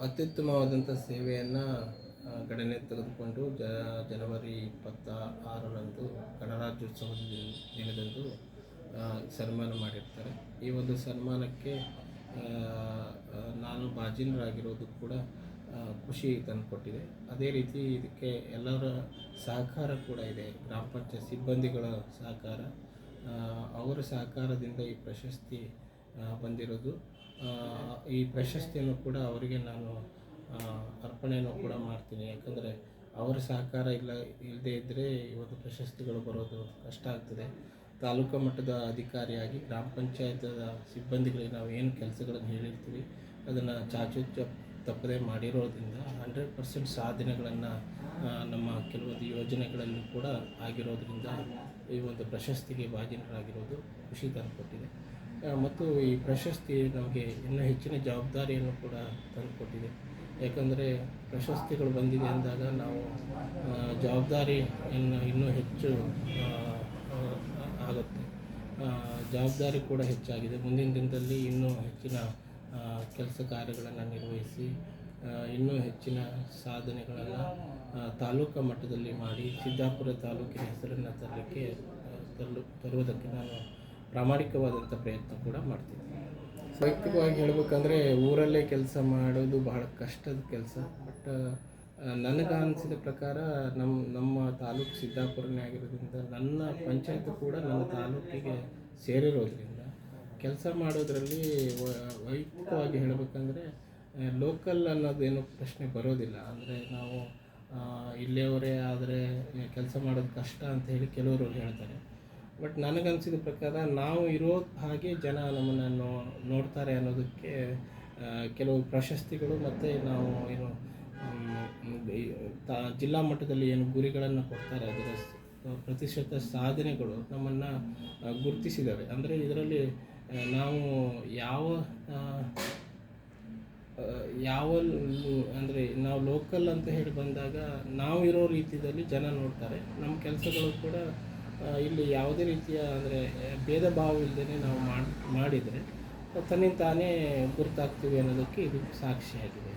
ಅತ್ಯುತ್ತಮವಾದಂಥ ಸೇವೆಯನ್ನು ಗಣನೆ ತೆಗೆದುಕೊಂಡು ಜ, ಜನವರಿ ಇಪ್ಪತ್ತ ಆರರಂದು ಗಣರಾಜ್ಯೋತ್ಸವದ ದಿನ- ದಿನದಂದು ಸನ್ಮಾನ ಮಾಡಿರ್ತಾರೆ. ಈ ಒಂದು ಸನ್ಮಾನಕ್ಕೆ ನಾನು ಬಾಜಿನರಾಗಿರೋದು ಕೂಡ ಖುಷಿ ತಂದುಕೊಟ್ಟಿದೆ ಅದೇ ರೀತಿ ಇದಕ್ಕೆ ಎಲ್ಲರ ಸಹಕಾರ ಕೂಡ ಇದೆ. ಗ್ರಾಮ ಪಂಚಾಯತ್ ಸಿಬ್ಬಂದಿಗಳ ಸಹಕಾರ ಅವರ ಸಹಕಾರದಿಂದ ಈ ಪ್ರಶಸ್ತಿ ಬಂದಿರೋದು. ಈ ಪ್ರಶಸ್ತಿಯನ್ನು ಕೂಡ ಅವರಿಗೆ ನಾನು ಅರ್ಪಣೆಯನ್ನು ಕೂಡ ಮಾಡ್ತೀನಿ. ಯಾಕಂದರೆ ಅವರ ಸಹಕಾರ ಇಲ್ಲ ಇಲ್ಲದೇ ಇದ್ದರೆ ಇವತ್ತು ಪ್ರಶಸ್ತಿಗಳು ಬರೋದು ಕಷ್ಟ ಆಗ್ತದೆ. ತಾಲೂಕು ಮಟ್ಟದ ಅಧಿಕಾರಿಯಾಗಿ, ಗ್ರಾಮ ಪಂಚಾಯತ್ ಸಿಬ್ಬಂದಿಗಳಿಗೆ ನಾವು ಏನು ಕೆಲಸಗಳನ್ನು ಹೇಳಿರ್ತೀವಿ, ಅದನ್ನು ಚಾಚು ತಪ್ಪದೆ ಮಾಡಿರೋದ್ರಿಂದ ಹಂಡ್ರೆಡ್ ಪರ್ಸೆಂಟ್ ಸಾಧನೆಗಳನ್ನು ನಮ್ಮ ಕೆಲವೊಂದು ಯೋಜನೆಗಳಲ್ಲಿ ಕೂಡ ಆಗಿರೋದ್ರಿಂದ ಈ ಒಂದು ಪ್ರಶಸ್ತಿಗೆ ಭಾಜನರಾಗಿರೋದು ಖುಷಿ ತಂದುಕೊಟ್ಟಿದೆ. ಮತ್ತು ಈ ಪ್ರಶಸ್ತಿ ನಮಗೆ ಇನ್ನೂ ಹೆಚ್ಚಿನ ಜವಾಬ್ದಾರಿಯನ್ನು ಕೂಡ ತಂದುಕೊಟ್ಟಿದೆ. ಯಾಕಂದರೆ ಪ್ರಶಸ್ತಿಗಳು ಬಂದಿದೆ ಅಂದಾಗ ನಾವು ಜವಾಬ್ದಾರಿಯನ್ನು ಇನ್ನೂ ಹೆಚ್ಚು ಆಗುತ್ತೆ. ಜವಾಬ್ದಾರಿ ಕೂಡ ಹೆಚ್ಚಾಗಿದೆ. ಮುಂದಿನ ದಿನದಲ್ಲಿ ಇನ್ನೂ ಹೆಚ್ಚಿನ ಕೆಲಸ ಕಾರ್ಯಗಳನ್ನು ನಿರ್ವಹಿಸಿ ಇನ್ನೂ ಹೆಚ್ಚಿನ ಸಾಧನೆಗಳನ್ನು ತಾಲೂಕು ಮಟ್ಟದಲ್ಲಿ ಮಾಡಿ, ಸಿದ್ದಾಪುರ ತಾಲೂಕಿನ ಹೆಸರನ್ನು ತರಲಿಕ್ಕೆ ತರಲು, ತರುವುದಕ್ಕೆ ನಾನು ಪ್ರಾಮಾಣಿಕವಾದಂಥ ಪ್ರಯತ್ನ ಕೂಡ ಮಾಡ್ತೀವಿ. ವೈಯಕ್ತಿಕವಾಗಿ ಹೇಳಬೇಕಂದ್ರೆ ಊರಲ್ಲೇ ಕೆಲಸ ಮಾಡೋದು ಬಹಳ ಕಷ್ಟದ ಕೆಲಸ. ಬಟ್ ನನಗೆ ಅನಿಸಿದ ಪ್ರಕಾರ ನಮ್ಮ ನಮ್ಮ ತಾಲೂಕು ಸಿದ್ದಾಪುರನೇ ಆಗಿರೋದ್ರಿಂದ ನನ್ನ ಪಂಚಾಯತ್ ಕೂಡ ನನ್ನ ತಾಲೂಕಿಗೆ ಸೇರಿರೋದ್ರಿಂದ ಕೆಲಸ ಮಾಡೋದರಲ್ಲಿ ವೈಯಕ್ತಿಕವಾಗಿ ಹೇಳಬೇಕಂದ್ರೆ ಲೋಕಲ್ ಅನ್ನೋದೇನು ಪ್ರಶ್ನೆ ಬರೋದಿಲ್ಲ. ಅಂದರೆ ನಾವು ಇಲ್ಲಿಯವರೇ ಆದರೆ ಕೆಲಸ ಮಾಡೋದು ಕಷ್ಟ ಅಂತ ಹೇಳಿ ಕೆಲವರು ಹೇಳ್ತಾರೆ. ಬಟ್ ನನಗನ್ಸಿದ ಪ್ರಕಾರ ನಾವು ಇರೋ ಹಾಗೆ ಜನ ನಮ್ಮನ್ನು ನೋಡ್ತಾರೆ ಅನ್ನೋದಕ್ಕೆ ಕೆಲವು ಪ್ರಶಸ್ತಿಗಳು ಮತ್ತು ನಾವು ಏನು ತಾ, ಜಿಲ್ಲಾ ಮಟ್ಟದಲ್ಲಿ ಏನು ಗುರಿಗಳನ್ನು ಕೊಡ್ತಾರೆ ಅದರ ಪ್ರತಿಶತ ಸಾಧನೆಗಳು ನಮ್ಮನ್ನು ಗುರುತಿಸಿದ್ದಾವೆ ಅಂದರೆ ಇದರಲ್ಲಿ ನಾವು ಯಾವ ಯಾವ ಅಂದರೆ ನಾವು ಲೋಕಲ್ ಅಂತ ಹೇಳಿ ಬಂದಾಗ ನಾವು ಇರೋ ರೀತಿಯಲ್ಲಿ ಜನ ನೋಡ್ತಾರೆ. ನಮ್ಮ ಕೆಲಸಗಳು ಕೂಡ ಇಲ್ಲಿ ಯಾವುದೇ ರೀತಿಯ ಅಂದರೆ, ಭೇದ ಭಾವ ಇಲ್ಲದೇ ನಾವು ಮಾಡಿ, ಮಾಡಿದರೆ, ತನ್ನಿಂದ ತಾನೇ ಗುರುತಾಗ್ತೀವಿ ಅನ್ನೋದಕ್ಕೆ ಇದು ಸಾಕ್ಷಿಯಾಗಿದೆ.